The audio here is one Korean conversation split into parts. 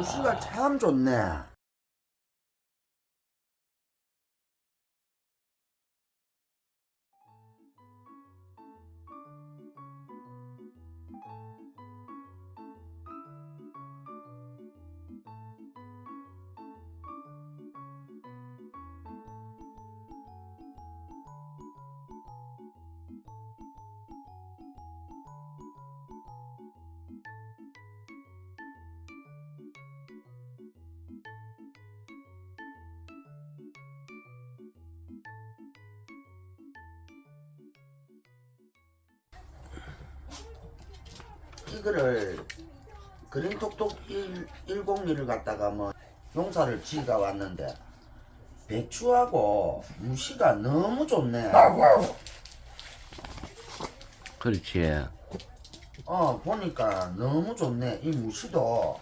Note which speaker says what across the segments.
Speaker 1: 무시가 참 좋네. 이거를 그린톡톡 101을 갖다가 뭐 용사를 지가 왔는데 배추하고 무시가 너무 좋네.
Speaker 2: 그렇지.
Speaker 1: 어 보니까 너무 좋네. 이 무시도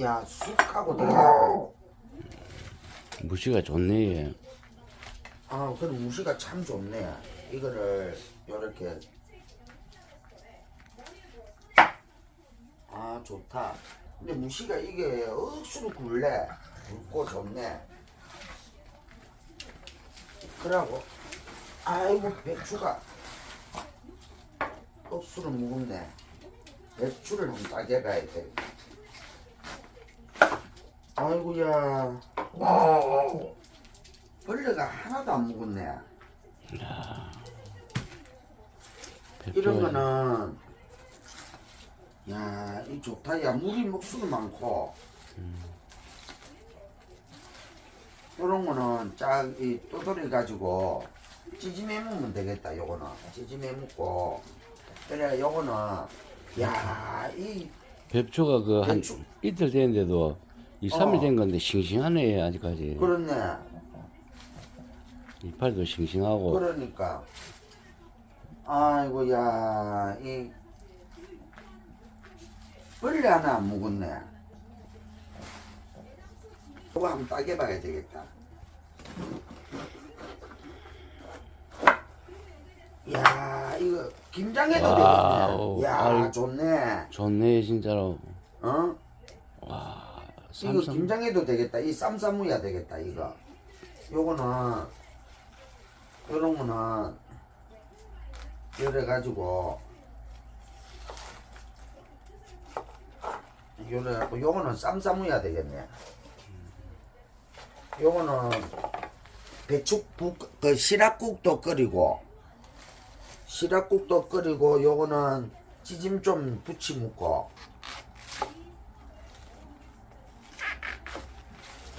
Speaker 1: 야 쑥하고
Speaker 2: 무시가 좋네. 얘.
Speaker 1: 아 그럼 무시가 참 좋네. 이거를 요렇게 아 좋다. 근데 무시가 이게 억수로 굴래. 굵고 좋네. 그러고 아이고 배추가 억수로 무겁네. 배추를 한번 따개봐야 돼. 아이고야. 벌레가 하나도 안 묵었네. 이런 거는 야, 이 좋다. 야, 물이 목수도 많고. 이런 거는 짝, 이 또돌이 가지고 찌짐해 먹으면 되겠다. 요거는 찌짐해 먹고. 그래, 요거는 야, 이
Speaker 2: 배추가 그 한
Speaker 1: 배추.
Speaker 2: 이틀 됐는데도 이 3일
Speaker 1: 어.
Speaker 2: 된 건데 싱싱하네 아직까지.
Speaker 1: 그렇네.
Speaker 2: 이파리도 싱싱하고.
Speaker 1: 그러니까. 아이고, 야, 이 벌레 하나 안 묵었네. 이거 한번 따개봐야 되겠다. 야, 이거 김장해도
Speaker 2: 와우.
Speaker 1: 되겠네. 야,
Speaker 2: 아이.
Speaker 1: 좋네.
Speaker 2: 좋네 진짜로.
Speaker 1: 어?
Speaker 2: 와.
Speaker 1: 이거. 김장해도 되겠다. 이 쌈싸무야 되겠다. 이거. 요거는 요런 거는 요래 가지고 요래 갖고 요거는 쌈싸무야 되겠네. 요거는 배추국 그 시락국도 끓이고 시락국도 끓이고 요거는 찌짐 좀 부치 먹고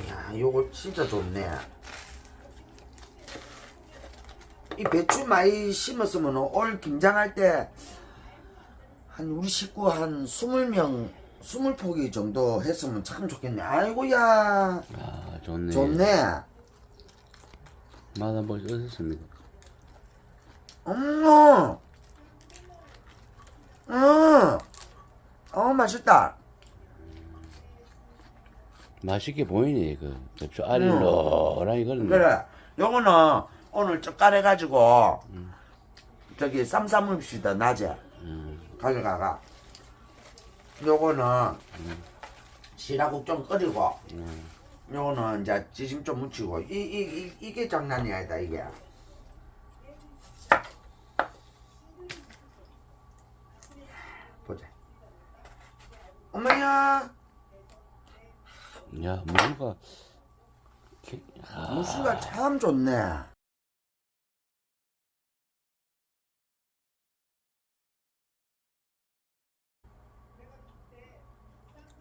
Speaker 1: 야, 요거 진짜 좋네. 이 배추 많이 심었으면 올 김장할 때 한 우리 식구 한 20명, 20포기 정도 했으면 참 좋겠네. 아이고야,
Speaker 2: 아 좋네.
Speaker 1: 좋네.
Speaker 2: 맛 한번 어떻습니까?
Speaker 1: 어머, 어, 어, 맛있다.
Speaker 2: 맛있게 보이네 그 알이
Speaker 1: 음.
Speaker 2: 노란이 그러네.
Speaker 1: 그래, 요거는 오늘 젓갈해 가지고 저기 쌈 싸먹읍시다, 낮에.
Speaker 2: 음.
Speaker 1: 가져가가. 요거는 시라국 좀 끓이고,
Speaker 2: 음.
Speaker 1: 요거는 이제 지심 좀 묻히고, 이, 이, 이, 이 게 장난이 아니다, 이게. 보자. 엄마야,
Speaker 2: 야 무가. 개- 아,
Speaker 1: 무수가 참 좋네.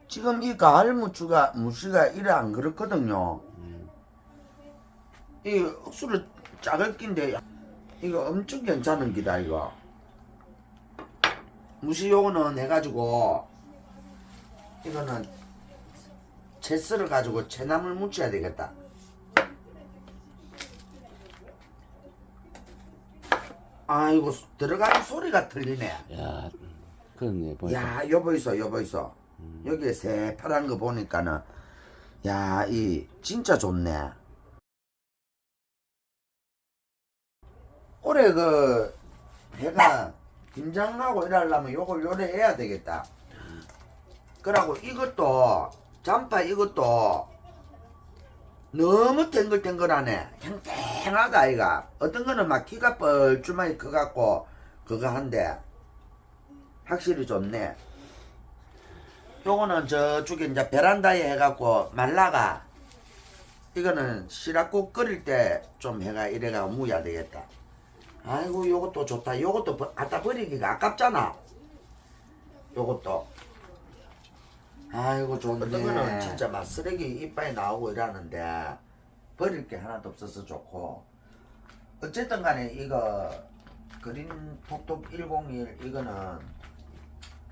Speaker 1: 지금 이 가을 무추가 무시가 이래 안 그렇거든요. 이 억수로 작을 낀데 이거 엄청 괜찮은 기다 이거. 무시 요거는 해가지고 이거는 채썰을 가지고 채나물 무쳐야 되겠다. 아이고 들어가는 소리가 틀리네.
Speaker 2: 야 그렇네 보니까.
Speaker 1: 야 여보 있어 여보 있어. 여기에 새파란 거 보니까는 야 이 진짜 좋네. 올해 그 해가 김장하고 이러려면 요걸 요래 해야 되겠다. 그러고 이것도 잠파 이것도 너무 탱글탱글하네. 탱탱하다 아이가. 어떤 거는 막 기가 뻘쭘하게 커갖고 그거 한데 확실히 좋네. 요거는 저쪽에 이제 베란다에 해갖고 말라가 이거는 시락국 끓일 때 좀 해가 이래가 무야 되겠다. 아이고 요것도 좋다. 요것도 버- 갖다 버리기가 아깝잖아. 요것도. 아이고 좋네. 어떤 거는 진짜 막 쓰레기 이빨이 나오고 이러는데 버릴 게 하나도 없어서 좋고. 어쨌든 간에 이거 그린 톡톡 101 이거는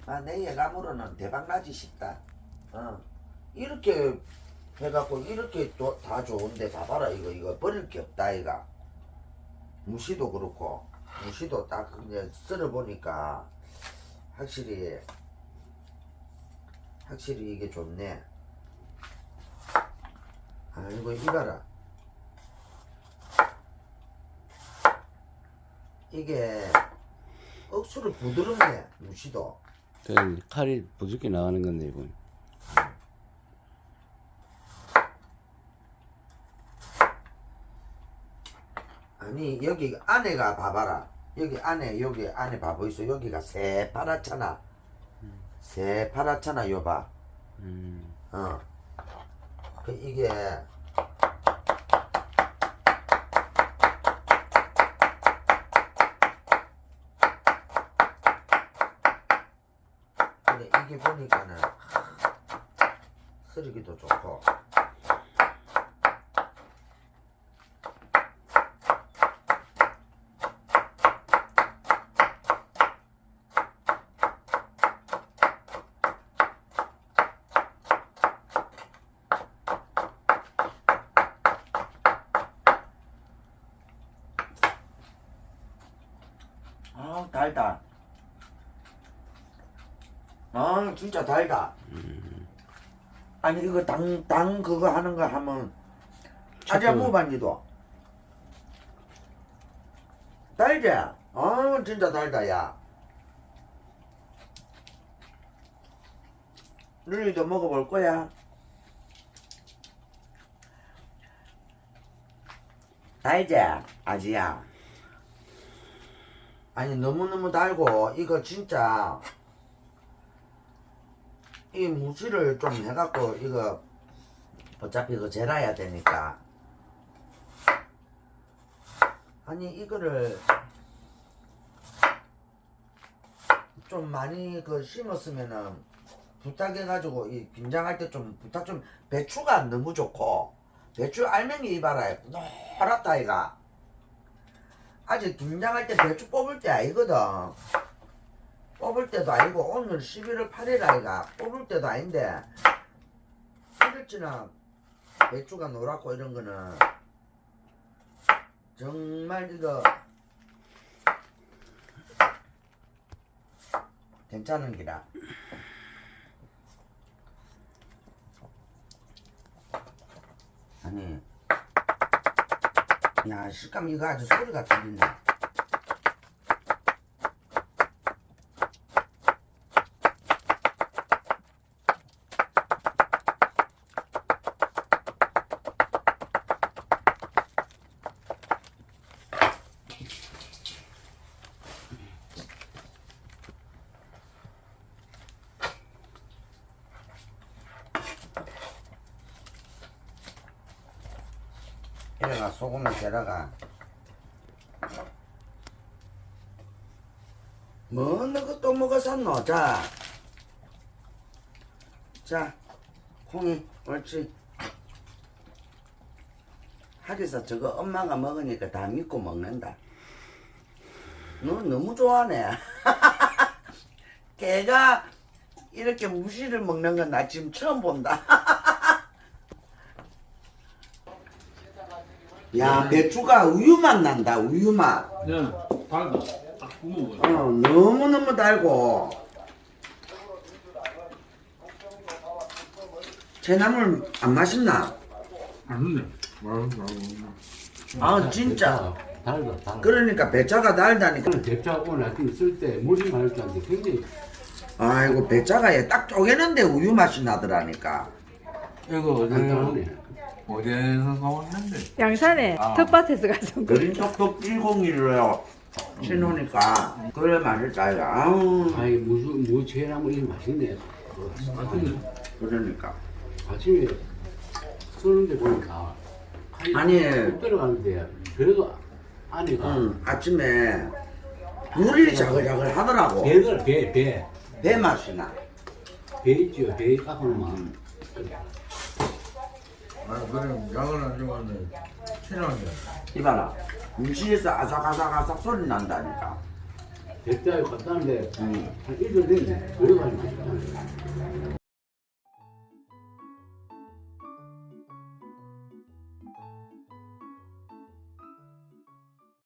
Speaker 1: 아, 내 예감으로는 대박나지 싶다. 어. 이렇게 해갖고 이렇게 또다 좋은데 봐봐라 이거 이거 버릴 게 없다 이가. 무시도 그렇고 무시도 딱 이제 썰어 보니까 확실히 확실히 이게 좋네. 아이고 이봐라. 이게 억수로 부드럽네 무시도.
Speaker 2: 그 칼이 부드럽게 나가는 건데 이거.
Speaker 1: 아니 여기 안에가 봐봐라 여기 안에 여기 안에 봐보 있어 여기가 새파랗잖아 새파랗잖아 요봐
Speaker 2: 음.
Speaker 1: 어. 그 이게 근데 이게 보니까는 쓰리기도 좋고. 아 달다 아 진짜 달다 아니 이거 당, 당 그거 하는 거 하면 아자
Speaker 2: 착각을.
Speaker 1: 무반지도 달지? 아 진짜 달다 야 누리도 먹어볼 거야 달지? 아지야 아니 너무너무 달고 이거 진짜 이 무지를 좀 해갖고 이거 어차피 이거 재라야 되니까. 아니 이거를 좀 많이 그 심었으면은 부탁해가지고 이 김장할 때 좀 부탁 좀 배추가 너무 좋고 배추 알맹이 이봐라 노랗다 이가 아직 김장할 때 배추 뽑을 때 아니거든 뽑을 때도 아니고 오늘 11월 8일 아이가 뽑을 때도 아닌데 이럴지나 배추가 노랗고 이런 거는 정말 이거 괜찮은 기라 아니 야 식감 이거 아주 소리가 들리네 이래가 소금을 재다가. 뭐 너그 또 뭐가 샀노 자. 자 콩이 옳지. 하기서 저거 엄마가 먹으니까 다 믿고 먹는다. 너 너무 좋아하네. 걔가 이렇게 무시를 먹는 건 나 지금 처음 본다 야 배추가 우유맛 난다 우유맛
Speaker 3: 네, 달다. 딱 구워
Speaker 1: 어,
Speaker 3: 먹어요.
Speaker 1: 너무너무 달고 채나물 안 맛있나?
Speaker 3: 맛있네.
Speaker 1: 아 진짜
Speaker 2: 달다 달다.
Speaker 1: 그러니까 배차가 달다니까
Speaker 2: 오늘 대짜 오늘 아침에 쓸때 물이 많을 줄 알았는데 굉장히
Speaker 1: 아이고 배짜가 얘 딱 쪼개는데 우유 맛이 나더라니까.
Speaker 3: 이거 어디
Speaker 2: 간단하네.
Speaker 3: 어디에서 사왔는데?
Speaker 4: 양산에
Speaker 3: 아.
Speaker 4: 텃밭에서 가서
Speaker 1: 그린 톡톡 101로요. 신호니까 그래 맛있다. 아우
Speaker 2: 아이 무슨 무채나무 이 맛있네.
Speaker 3: 맛있네.
Speaker 1: 그러니까.
Speaker 2: 아침에 쓰는데 보니까 칼이
Speaker 1: 아니.
Speaker 2: 뚝 들어가는데 그래도 안에가
Speaker 1: 응, 아침에 물이 자글자글 하더라고.
Speaker 2: 배들 배배
Speaker 1: 배 맛이 나.
Speaker 2: 배 있죠 배 깎아놓으면
Speaker 3: 아 그래 양을 안 좋아하는데 친한데.
Speaker 1: 이봐라. 무시에서 아삭아삭아삭 소리 난다니까.
Speaker 2: 배짜에 갔다는데
Speaker 1: 응.
Speaker 2: 한 일주일 됐네 그래가지고